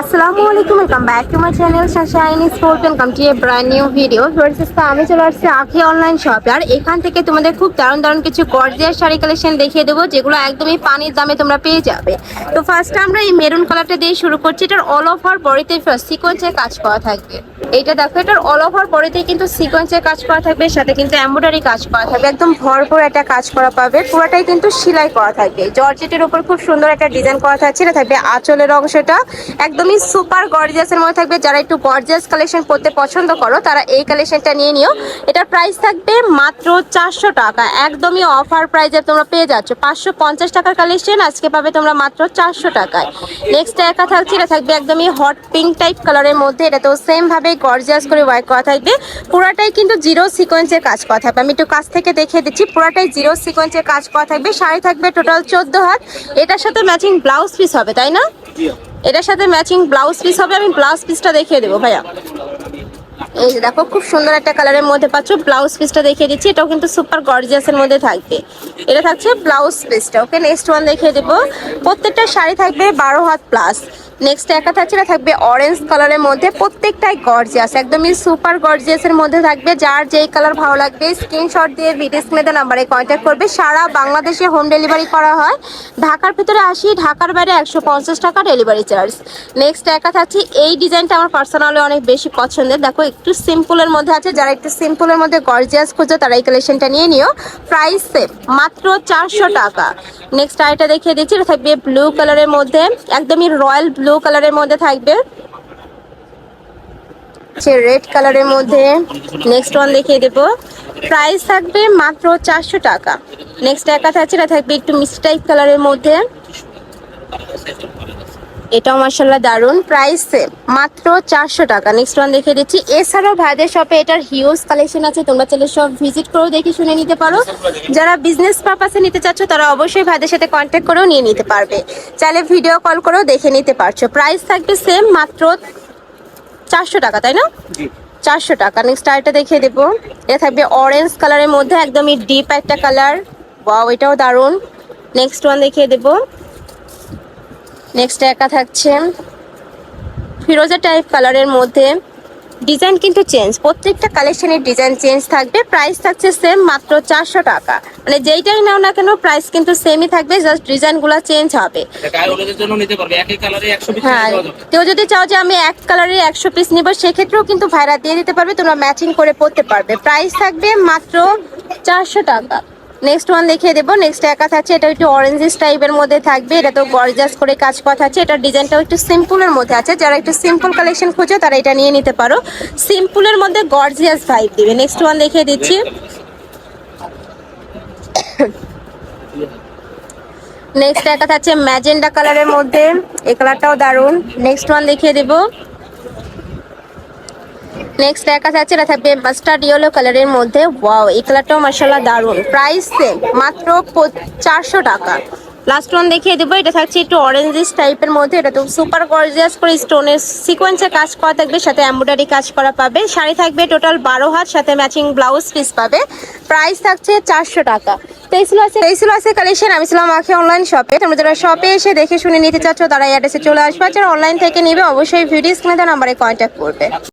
আসসালামু আলাইকুম welcome back to my channel Sunshine Sport welcome to a brand new video আমি চলে আসছি আখি অনলাইন শপে আর এখান থেকে তোমাদের খুব দারুণ দারুণ কিছু গর্জিয়াস শাড়ি কালেকশন দেখিয়ে দেবো, যেগুলো একদমই পানির দামে তোমরা পেয়ে যাবে। তো ফার্স্টে আমরা এই মেরুন কালারটা দিয়ে শুরু করছি। এটার অল ওভার বডিতে সিকোয়েন্সের কাজ করা থাকবে। এইটা দেখো, এটার অল ওভার বডিতে কিন্তু সিকোয়েন্সের কাজ করা থাকবে, সাথে কিন্তু এমব্রয়ডারি কাজ করা থাকবে। একদম ভরপুর একটা কাজ করা পাবে। পুরোটাই কিন্তু সেলাই করা থাকবে। জর্জেটের উপর খুব সুন্দর একটা ডিজাইন করা থাকছে। এটা থাকবে আঁচলের অংশটা। একদমই সুপার গর্জিয়াসের মধ্যে থাকবে। যারা একটু গর্জিয়াস কালেকশন করতে পছন্দ করো, তারা এই কালেকশনটা নিয়ে নিও। এটার প্রাইস থাকবে মাত্র চারশো টাকা। একদমই অফার প্রাইসে তোমরা পেয়ে যাচ্ছ। পাঁচশো পঞ্চাশ টাকার কালেকশন আজকে পাবে তোমরা মাত্র চারশো টাকায়। নেক্সট একা থাকছে এটা থাকবে একদমই হট পিঙ্ক টাইপ কালারের মধ্যে। এটা তো সেম ভাবে গর্জিয়াস করে ওয়ার্ক করা থাকবে। পুরাটাই কিন্তু জিরো সিকোয়েন্সের কাজ করা থাকবে। আমি একটু কাছ থেকে দেখিয়ে দিচ্ছি, পুরাটাই জিরো সিকোয়েন্সের কাজ করা থাকবে। শাড়ি থাকবে টোটাল চোদ্দ হাত। এটার সাথে ম্যাচিং ব্লাউজ পিস হবে, তাই না? এটার সাথে ম্যাচিং ব্লাউজ পিস হবে আমি ব্লাউজ পিসটা দেখিয়ে দেবো ভাইয়া। এই যে দেখো, খুব সুন্দর একটা কালারের মধ্যে পাচ্ছ। ব্লাউজ পিসটা দেখিয়ে দিচ্ছি। এটাও কিন্তু সুপার গর্জিয়াসের মধ্যে থাকবে। এটা থাকছে ব্লাউজ পিসটা ওকে নেক্সট ওয়ান দেখিয়ে দেবো। প্রত্যেকটা শাড়ি থাকবে বারো হাত প্লাস নেক্সট একা থাকছে, এটা থাকবে অরেঞ্জ কালারের মধ্যে। প্রত্যেকটাই গর্জিয়াস একদমই সুপার গর্জিয়াসের মধ্যে থাকবে। যার যেই কালার ভালো লাগবে স্ক্রিনশট দিয়ে ভিডিও স্ক্রিনে নাম্বারে কন্ট্যাক্ট করবে। সারা বাংলাদেশে হোম ডেলিভারি করা হয়। ঢাকার ভিতরে আসি, ঢাকার বাইরে একশো পঞ্চাশ টাকা ডেলিভারি চার্জ নেক্সট একা থাকছি, এই ডিজাইনটা আমার পার্সোনালি অনেক বেশি পছন্দের। দেখো একটু সিম্পলের মধ্যে আছে, যারা একটু সিম্পলের মধ্যে গর্জিয়াস খুঁজো, তারা এই কালেকশনটা নিয়ে নিও। প্রাইস সেম মাত্র চারশো টাকা। নেক্সট আইটা দেখিয়ে দিচ্ছি, এটা থাকবে ব্লু কালারের মধ্যে, একদমই রয়্যাল ব্লু কালারের মধ্যে থাকবে। রেড কালারের মধ্যে নেক্সট ওয়ান দেখিয়ে দেবো। প্রাইস থাকবে মাত্র চারশো টাকা। নেক্সট একা থাকছে এটা থাকবে একটু মিষ্টি টাইপ কালারের মধ্যে। এটাও মার্শাল্লাহ দারুণ প্রাইস সেম মাত্র চারশো টাকা। নেক্সট ওয়ান দেখিয়ে দিচ্ছি। এছাড়াও ভাইদের শপে এটার হিউজ কালেকশন আছে। তোমরা চাইলে সব ভিজিট করেও দেখে শুনে নিতে পারো। যারা বিজনেস পারপাসে নিতে চাচ্ছ তারা অবশ্যই ভাইদের সাথে কন্ট্যাক্ট করেও নিয়ে নিতে পারবে। চাইলে ভিডিও কল করেও দেখে নিতে পারছ। প্রাইস থাকবে সেম মাত্র চারশো টাকা তাই না? চারশো টাকা। নেক্সট আরেকটা দেখিয়ে দেবো। এটা থাকবে অরেঞ্জ কালারের মধ্যে একদমই ডিপ একটা কালার ওয়াও এটাও দারুণ। নেক্সট ওয়ান দেখিয়ে দেবো। নেক্সট একা থাকছে। ফিরোজা টাইপ কালারের মধ্যে। ডিজাইন কিন্তু চেঞ্জ প্রত্যেকটা কালেকশনের ডিজাইন চেঞ্জ থাকবে। প্রাইস থাকছে সেম মাত্র চারশো টাকা। মানে যেইটাই নাও না কেন প্রাইস কিন্তু সেমই থাকবে। জাস্ট ডিজাইনগুলো চেঞ্জ হবে। হ্যাঁ। কেউ যদি চাও যে আমি এক কালারের একশো পিস নিব সেক্ষেত্রেও কিন্তু ভাইরা দিয়ে দিতে পারবে। তোমরা ম্যাচিং করে পড়তে পারবে। প্রাইস থাকবে মাত্র চারশো টাকা। নেক্সট ওয়ান দেখিয়ে দেবো। নেক্সট একা থাকছে এটা একটু অরেঞ্জিস টাইপের মধ্যে থাকবে, এটা তো গর্জাস করে কাজ করা থাকছে এটার ডিজাইনটাও একটু সিম্পলের মধ্যে আছে। যারা একটু সিম্পল কালেকশন খুঁজে, তারা এটা নিয়ে নিতে পারো। সিম্পলের মধ্যে গর্জিয়াস ভাইব দিবে। নেক্সট ওয়ান দেখিয়ে দিচ্ছি। নেক্সট একটা থাকছে ম্যাজেন্ডা কালারের মধ্যে। এই কালারটাও দারুণ। নেক্সট ওয়ান দেখিয়ে দেবো। নেক্সট একা থাকছে এটা থাকবে মাস্টার্ড ইয়েলো কালারের মধ্যে। ওয়াও এই কালারটাও মার্শাল্লাহ দারুণ। প্রাইস সেম মাত্র চারশো টাকা। লাস্ট ওয়ান দেখিয়ে দেবো, এটা থাকছে একটু অরেঞ্জিস টাইপের মধ্যে। এটা তো সুপার গর্জিয়াস করে স্টোনের সিকোয়েন্সে কাজ করা থাকবে, সাথে এমব্রয়ডারি কাজ করা পাবে। শাড়ি থাকবে টোটাল বারো হাত, সাথে ম্যাচিং ব্লাউজ পিস পাবে। প্রাইস থাকছে চারশো টাকা। তো আছে ছিল আছে কালেকশন আমি ছিলাম আখি অনলাইন শপে তোমরা যারা শপে এসে দেখে শুনে নিতে চাচ্ছ, তারা অ্যাড্রেসে চলে আসবে। যারা অনলাইন থেকে নিবে, অবশ্যই ভিডিও স্ক্রিনে নাম্বারে কন্ট্যাক্ট করবে।